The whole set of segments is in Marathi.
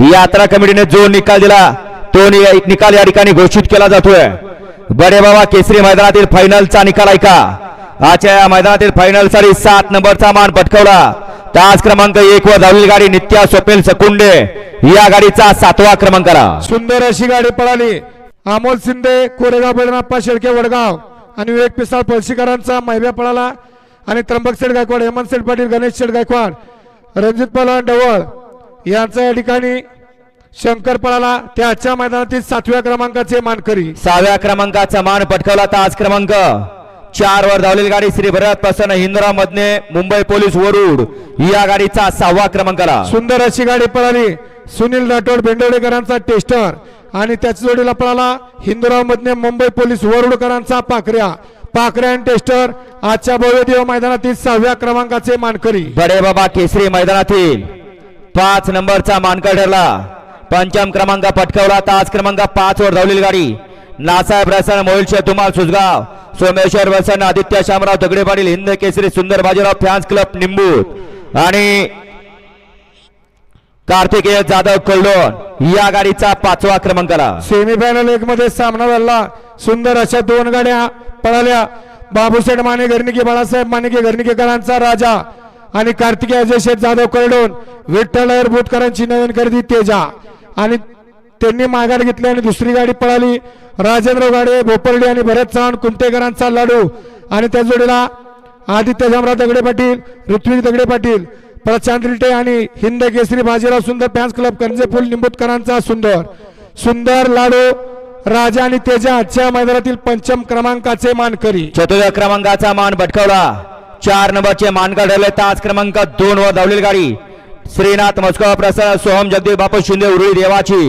यात्रा कमिटीने जो निकाल दिला तो निकाल या ठिकाणी घोषित केला जातोय. बडे बाबा केसरी मैदानातील फायनलचा निकाल ऐका. आजच्या या मैदानातील फायनलसाठी सात नंबरचा मान पटकवला. तास क्रमांक एक वर धावलेली गाडी नित्या स्वप्नील सकुंडे. या गाडीचा सातवा क्रमांक करा सुंदर अशी गाडी पळाली. अमोल शिंदे कोरेगाव बेडनाप्पा शेळके वडगाव. आणि विवेक पिसाळ पळशीकरांचा मैब्या पळाला. आणि त्र्यंबक सेठ गायकवाड हेमंत सेठ पाटील गणेश शेठ गायकवाड. रणजित पलान डवळ. यांचा या ठिकाणी शंकर पळाला त्या आजच्या मैदानातील सातव्या क्रमांकाचे मानकरी. सहाव्या क्रमांकाचा मान पटकावला तास क्रमांक. चार वर धावलेली गाडी श्री भरत प्रसन्न हिंदुराव मधने मुंबई पोलीस वरुड. या गाडीचा सहावा क्रमांक आला सुंदर अशी गाडी पळाली. सुनील राठोड भेंडवडेकरांचा टेस्टर आणि त्याच्या जोडीला पळाला हिंदुराव मधने मुंबई पोलीस वरुडकरांचा पाखऱ्या. पाखऱ्या आणि टेस्टर आजच्या भव्य देव मैदानातील सहाव्या क्रमांकाचे मानकरी. बडे बाबा केसरी मैदानातील पाच नंबरचा मानका ठरला. पंचम क्रमांक पटकवला. तास क्रमांक पाच वर धावलेली गाडी. नासाहेब रसन मोहिलशे तुमाल सुजगाव. सोमेश्वर वसन आदित्य शामराव दगडे पाटील हिंद केसरी सुंदर बाजीराव फॅन्स क्लब निंबूत. आणि कार्तिकेय जाधव कल्लोन या गाडीचा पाचवा क्रमांकाला. सेमीफायनल एक मध्ये सामना झाला. सुंदर अशा दोन गाड्या पळाल्या. बाबूसेठ माने घरनिके बाळासाहेब मानेके घरनिकेकरांचा राजा. आणि कार्तिकी अजय शेठ जाधव करडून विठ्ठल भूतकरांची नवीन खरेदी तेजा. आणि त्यांनी माघार घेतली आणि दुसरी गाडी पळाली. राजेंद्र गाडे भोपर्डी आणि भरत चव्हाण कुंटेकरांचा लाडू. आणि त्या जोडीला आदित्य जामराव दगडे पाटील ऋत्विक दगडे पाटील प्रशांत रिटे आणि हिंद केसरी बाजीराव सुंदर फॅन्स क्लब कंजेपूल निंबूतकरांचा सुंदर. सुंदर लाडू राजा आणि तेजा आजच्या मैदानातील पंचम क्रमांकाचे मानकरी. चतुर्थ क्रमांकाचा मान भटकवला. चार नंबरचे मानकर ठरले तास क्रमांक दोन वर धावलेली गाडी. श्रीनाथ मस्को प्रसन्न सोहम जगदीप बापू शिंदे उरुळी देवाची.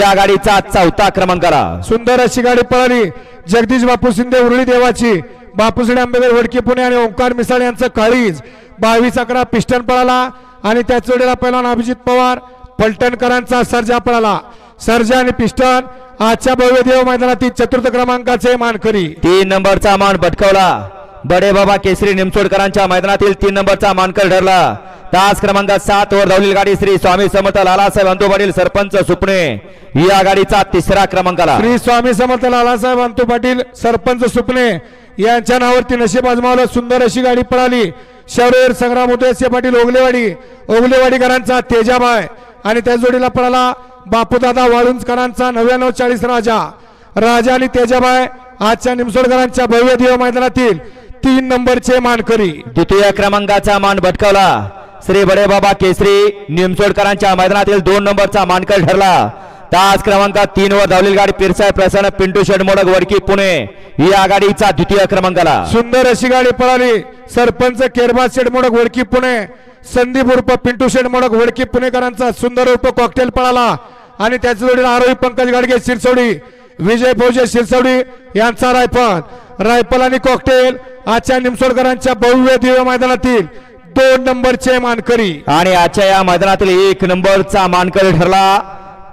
या गाडीचा चौथा क्रमांक आला सुंदर अशी गाडी पळाली. जगदीश बापू शिंदे उरळी देवाची. बापूसडे आंबेडकर वडकी पुणे आणि ओंकार मिसाळ यांचं काळीज. बावीस अकरा पिस्टन पळाला. आणि त्याच जोडीला पहिला अभिजित पवार पलटणकरांचा सर्जा पळाला. सर्जा आणि पिस्टन आजच्या भव्य देव मैदानातील चतुर्थ क्रमांकाचे मानकरी. तीन नंबरचा मान भटकवला. बडे बाबा केसरी निमसोडकरांच्या मैदानातील तीन नंबरचा मानकर ठरला. तास क्रमांक सात वर धावलेली गाडी श्री स्वामी समर्थ लालासाहेब अंतू पाटील सरपंच सुपणे. या गाडीचा तिसरा क्रमांक आला. श्री स्वामी समर्थ लालासाहेब अंतू पाटील सरपंच सुपणे यांच्या नावावरती नशीब आजमावलं. सुंदर अशी गाडी पळाली. शौर्य संग्राम उदयसिंह पाटील ओगलेवाडी. ओगलेवाडीकरांचा तेजाबाय. आणि त्या जोडीला पळाला बापूदादा वाळुंजकरांचा नव्याण्णव चाळीस राजा. राजा आणि तेजाबाय आजच्या निमसोडकरांच्या भव्य देव मैदानातील तीन नंबरचे मानकरी. द्वितीय क्रमांकाचा मान भटकवला. श्री बडे बाबा केसरी निमसोडकरांच्या मैदानातील दोन नंबरचा मानकर ठरला. तास क्रमांक तीन वर धावलेली गाडी पिरसाय प्रसन्न पिंटू शेड मोडक वडकी पुणे. या गाडीचा द्वितीय क्रमांक आला सुंदर अशी गाडी पळाली. सरपंच केरबा शेड मोडक वडकी पुणे. संदीप उर्फ पिंटू शेड मोडक वडकी पुणेकरांचा सुंदर उर्फ कॉकटेल पळाला. आणि त्याच्या जोडीला आरोही पंकज गाडगे शिरसवडी. विजय भोजे शिरसवडी यांचा रायफल. रायफल आणि कॉकटेल आजच्या निमसोडकरांच्या भव्य दिव्य मैदानातील दोन नंबरचे मानकरी. आणि आजच्या या मैदानातील एक नंबरचा मानकर ठरला.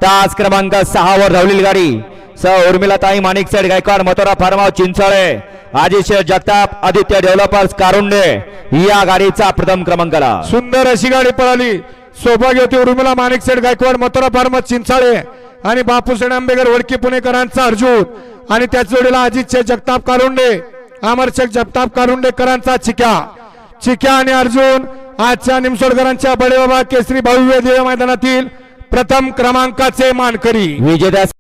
तास क्रमांक सहा वर धावलेली गाडी. स उर्मिला ताई माणिक सेड गायकवाड मथुरा फार्माव चिंचळे. आदिश्य जगताप आदित्य डेव्हलपर्स कारुंडे. या गाडीचा प्रथम क्रमांक आला सुंदर अशी गाडी पळाली. सौभाग्यवती उर्मिला माणिक सेठ गायकवाड मथुरा फार्मत चिंचाळे. आणि बापूसेठ आंबेकर वडकी पुणेकरांचा अर्जुन. आणि त्याच जोडीला अजित शेख जगताप कारुंडे. अमर जगताप कारुंडेकरांचा चिक्या. चिक्या आणि अर्जुन आजच्या निमसोडकरांच्या बडेबाबा केसरी भव्य देव मैदानातील प्रथम क्रमांकाचे मानकरी. विजेत्या